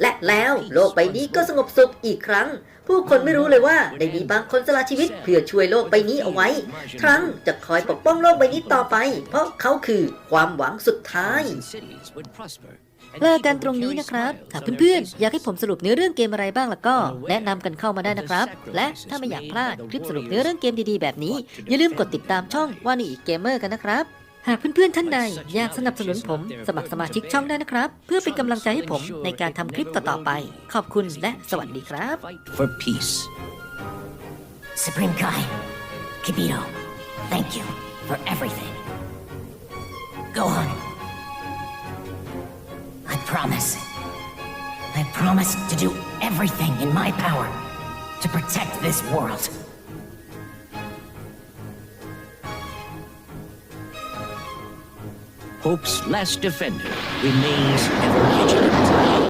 และแล้วโลกใบนี้ก็สงบสุขอีกครั้ง ผู้คนไม่รู้เลยว่าได้มีบางคนสละชีวิตเพื่อช่วยโลกใบนี้เอาไว้ครั้งจะคอยปกป้องโลกใบนี้ต่อไป เพราะเขาคือความหวังสุดท้ายเลิกกันตรงนี้นะครับถ้าเพื่อนๆ อยากให้ผมสรุปเนื้อเรื่องเกมอะไรบ้างล่ะก็ แนะนำกันเข้ามาได้นะครับ และถ้าไม่อยากพลาดคลิปสรุปเนื้อเรื่องเกมดีๆ แบบนี้ อย่าลืมกดติดตามช่องว่านี่อีกเกมเมอร์กันนะครับ หากเพื่อนๆท่านใดอยากสนับสนุนผม สมัครสมาชิกช่องได้นะครับ เพื่อเป็นกำลังใจให้ผมในการทำคลิปต่อๆไป ขอบคุณและสวัสดีครับ for peace. Supreme Kai, Kibito, thank you for everything. Go on. I promise. I promise to do everything in my power to protect this world. Hope's last defender remains ever vigilant.